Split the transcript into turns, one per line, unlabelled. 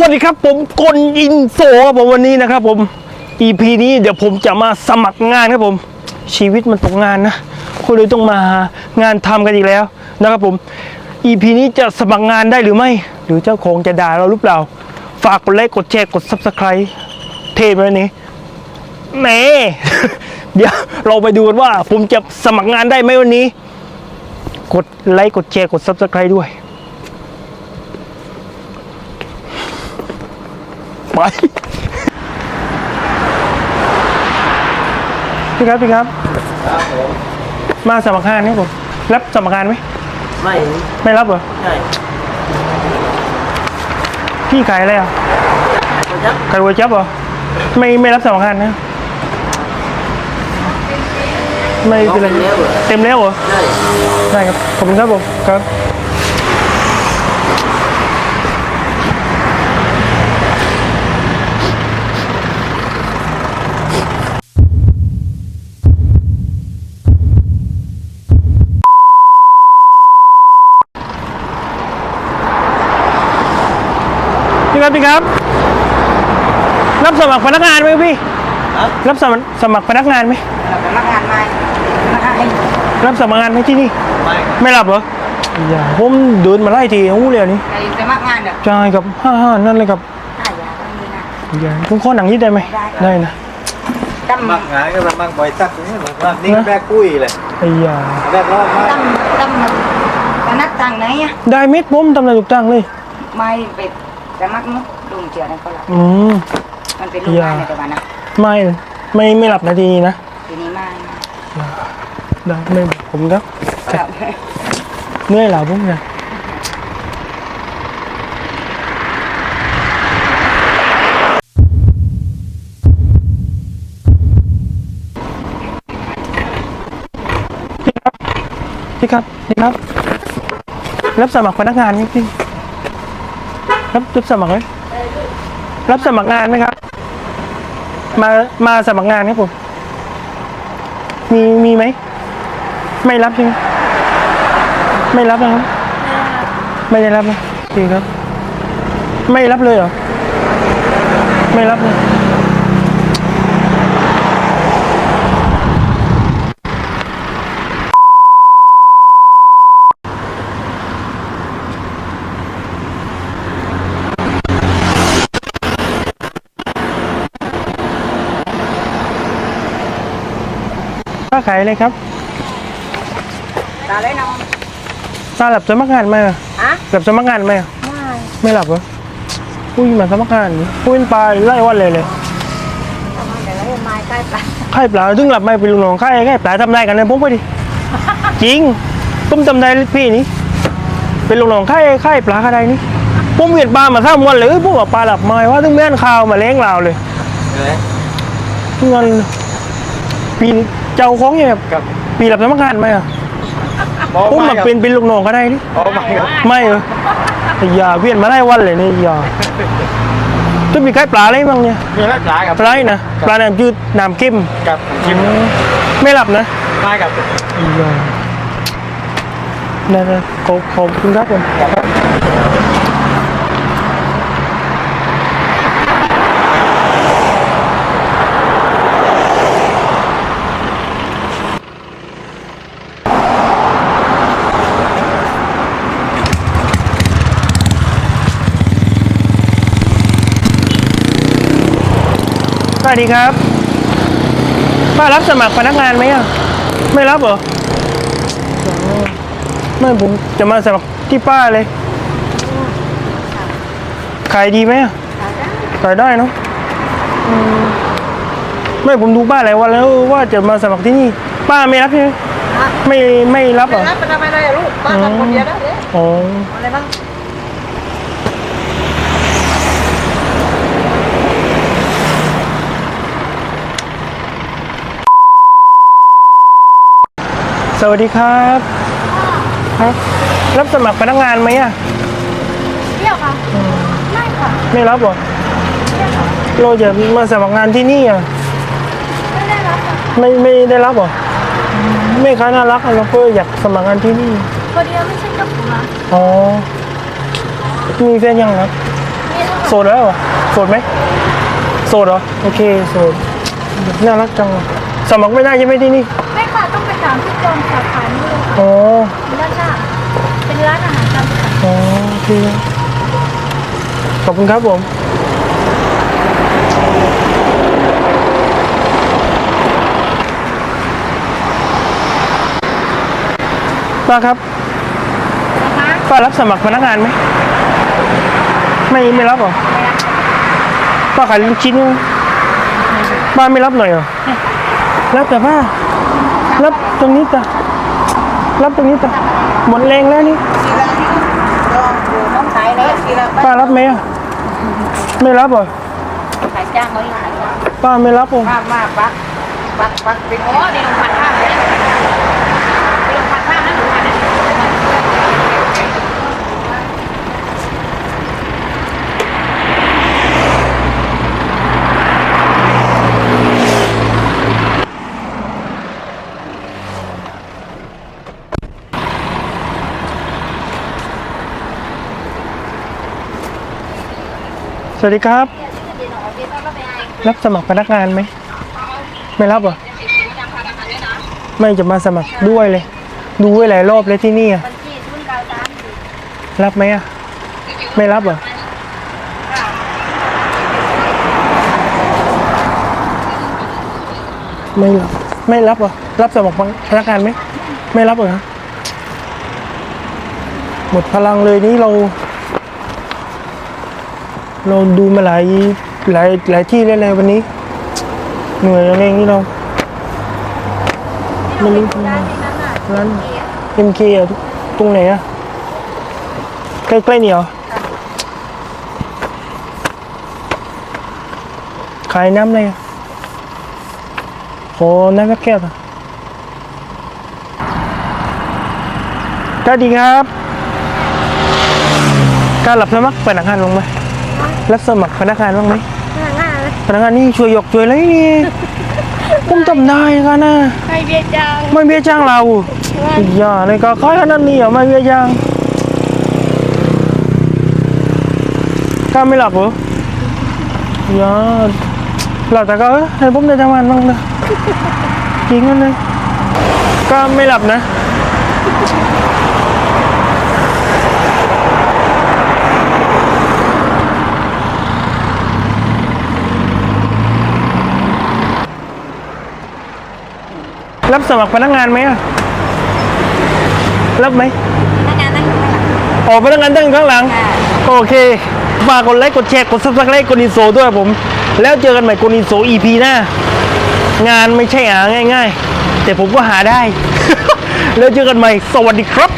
วัสดีครับผมกลอินโซครับผมวันนี้นะครับผม EP นี้เดี๋ยวผมจะมาสมัครงานครับผม ชีวิตมันตกงานนะก็เลยต้องมาหางานทำกันอีกแล้วนะครับผม EP นี้จะสมัครงานได้หรือไม่ หรือเจ้าของจะด่าเราหรือเปล่า ฝากกดไลค์กดแชร์กด Subscribe เทปแล้วนี้แหมเดี๋ยวเราไปดูกันว่า ผมจะสมัครงานได้ไหมวันนี้ กดไลค์กดแชร์กด Subscribe ด้วย ไปพี่ครับพี่ครับ
ครับผม
มาสมัครงานนี่ผมรับสมัครงานไหม
ไม่
ไม่รับเหรอ
ใช่
พี่ขายอะไรอะ
ก็ยัก
ขายก๋วยจั๊บเหรอไม่ไม่รับสมัครงานนะไม่
น้อง
เป็นไร
เป็นแล้วเหรอ
เต็มแล้วเหรอ
ใช่
ได้ครับขอบคุณครับผมครับ พี่ครับพี่ครับ รับสมัครพนักงานไหมพี่
ครับ
รับสมัครสมัครพนักงานไหม
เราพนักงานมาพนักงานให้
รับสมัครงานไหมที่นี่
ไม่
ไม่รับเหรออย่าผมเดินมาไล่ทีอู้เลยอันนี้
ไอ้สมัครงานเด้อ
ใช่ครับห้าห้านั่นเลยครับ
ถ้าอยากต้องมีนะ
อย่าคุณข้อหนังนี้ได้ไหม
ได้
ได้นะ
ตั้ม
มักงานก็มันมักบริษัทนี้ผมว่านี่แบกกุ้ยเลย
ไอ้ยา
แบกรอบมาก
ตั้มตั้มพนักตังไหนอะ
ได้เม็ดผมทำอะไรถูกตั้งเลย
ไม่ไป สมัครมั้งลุงเจียนั่นก็หลับ
อืม
มันเป็นลูกงานในตัวนะ
ไม่ไม่ไม่หลับนาทีนี้นะ
ทีนี้มา
ได้ไม่ผมครับ
ครับ
เหนื่อยเหล่าพวกเนี่ยพี่ครับพี่ครับรับสมัครพนักงานไหมพี่ รับรับสมัครไหมรับสมัครงานไหมครับ มามาสมัครงานครับผมมีมีไหมไม่รับใช่ไหมไม่รับนะครับ ไม่ได้รับนะจริงครับ ไม่รับเลยเหรอไม่รับเลยาขายอะไรครับ
ตาเลยน้อง
ตาหลับสมัครงานไหมอะ
อะ
หลับสมัครงานไหมอะ
ไม่
ไม่หลับเหรออุ้ยมาสมัครงานนี่อุ้ยเป็นปลาไล่วันเลยเลย
ทำไมเดี๋ยวให้ไม้ใกล้ไป
ไข่ปลาถึงหลับไม่เป็นลุงน้องไข่ไข่ปลาทำได้กันเลยผมไปดิ จริงผมทำได้พี่นี่เป็นลุงน้องไข่ไข่ปลาอะไรนี่ผมเวียนปลามาข้ามวันเลยผมว่าปลาหลับไม่ว่าถึงแม่นข่าวมาเลี้ยงเราเลย
เลย
ทุกวันปีนี้ เจ้าของเนี่ย
กับ
ปีหลับสมัครงานไหมอะ
บอก
ผม
ไม่
มา
กับ
เป็นเป็นลุงน้องก็ได้นี่
บอกไม่กับ
ไม่เหรออย่าเวียนมาได้วันเลยนี่อย่าจะมีไข่ปลาอะไรบ้างเนี่ย
มีรักษากับ
ปลาไหนนะปลาน้ำจืดน้ำเข้ม
กับชิม
ไม่หลับนะ
ไม่กับ
อียนั่นนะขอบขอบคุณครับผม วัสดีครับ ป้ารับสมัครพนักงานไหมอะ ไม่รับเหรอ ไม่ผมจะมาสมัครที่ป้าเลย ขายดีไหมอะขายได้เนาะอืมไม่ผมดูป้าหลายวันแล้วว่าจะมาสมัครที่นี่ ป้าไม่รับใช่ไหมไม่ไม่รับเหรอ
รับไปทำไมได้ลูกป้าทำคนเดียวได้เลย
อ๋อ
อะไรบ้าง
สวัสดีครับครับรับสมัครพนักงานไหมอะ
เที่ยวค่ะ ไม่ค่ะ
ไม่รับเหรอเราจะมาสมัครงานที่นี่อะ
ไม่ได้รับค่ะ
ไม่ไม่ได้รับเหรอไม่ค้าน่ารักอะเราก็อยากสมัครงานที่นี่
พอดีไม่ใช่เจ้าของร้าน
อ๋อ มีแฟนยังครับ
มีทั้ง
โสดแล้วเหรอโสดไหมโสดเหรอ โอเค โสด น่ารักจัง สมัครไม่ได้ใช่ไหมที่นี่
ไม่ค่ะต้องไปถามที่กองสาขานี่เลยค่ะ
อ๋อ
ด้านหน้า เป็นร้านอาหารตามสั่ง
อ๋อโอเคขอบคุณครับผม ป้าครับ
นะคะ
ป้ารับสมัครพนักงานไหม ไม่ไม่รับเหรอ ป้าขายลูกชิ้นป้าไม่รับหน่อยเหรอ รับแต่ป้า รับตรงนี้จ้ะรับตรงนี้จ้ะ หมดแรงแล้วนี่
ทีละลองดูน้องขายแล้วทีละ
ป้ารับไหมอะไม่รับเหรอ
ขายจ้างไว้ขายจ้าง
ป้าไม่รับผม
มากมากปักปักปักเป็นโอ้ดีลงพันห้าเลยดีลงพันห้านะหนูพันนะ
ส วัสดีครับ รับสมัครพนักงานไหม ไม่รับเหรอ ไม่จะมาสมัครด้วยเลย ดูไว้หลายรอบเลยที่นี่อะรับไหมอะไม่รับเหรอไม่รับไม่รับเหรอรับสมัครพนักงานไหม ไม่รับเหรอหมดพลังเลยนี่เรา เราดูมาหลายหลายหลายที่แล้วเลยวันนี้ เหนื่อยอะไรอย่างนี้เราไม่รู้ทำไม
ร้านที่นั้นอะ
ร้านเอ็มเคอะตรงไหนอะใกล้ๆนี่เหรอขายน้ำอะไรอะโอ้น้ำสักแก้วอะสวัสดีครับกล้ารรับสมัครพนักงานบ้างไหม รับสมัครพนักงานบ้างไหม
พนักงานเลย
พนักงานนี่ช่วยหยกช่วยอะไรนี่ผมจำได้กันนะ
ให้เบียร์จัง
ไม่เบี้ยจ้างเราอย่าเลยก็ค่อยขนาดนี้อะไม่เบี้ยจ้างกล้าไม่หลับเหรออย่าหลับแต่ก็เออให้ผมได้ทำงานบ้างนะจริงกันเลยกล้าไม่หลับนะ รับสมัครพนักงานไหมอะรับไหม
พนักงานนั่งอยู่ข้างหลัง
ออกพนักงานตั้งอยู่ข้างหลังโอเคฝากกดไลค์กดแชร์กดซับสไครต์กดอินโซด้วยผม แล้วเจอกันใหม่กดอินโซ EP หน้า งานไม่ใช่หาง่าย ๆ แต่ผมก็หาได้ แล้วเจอกันใหม่ สวัสดีครับ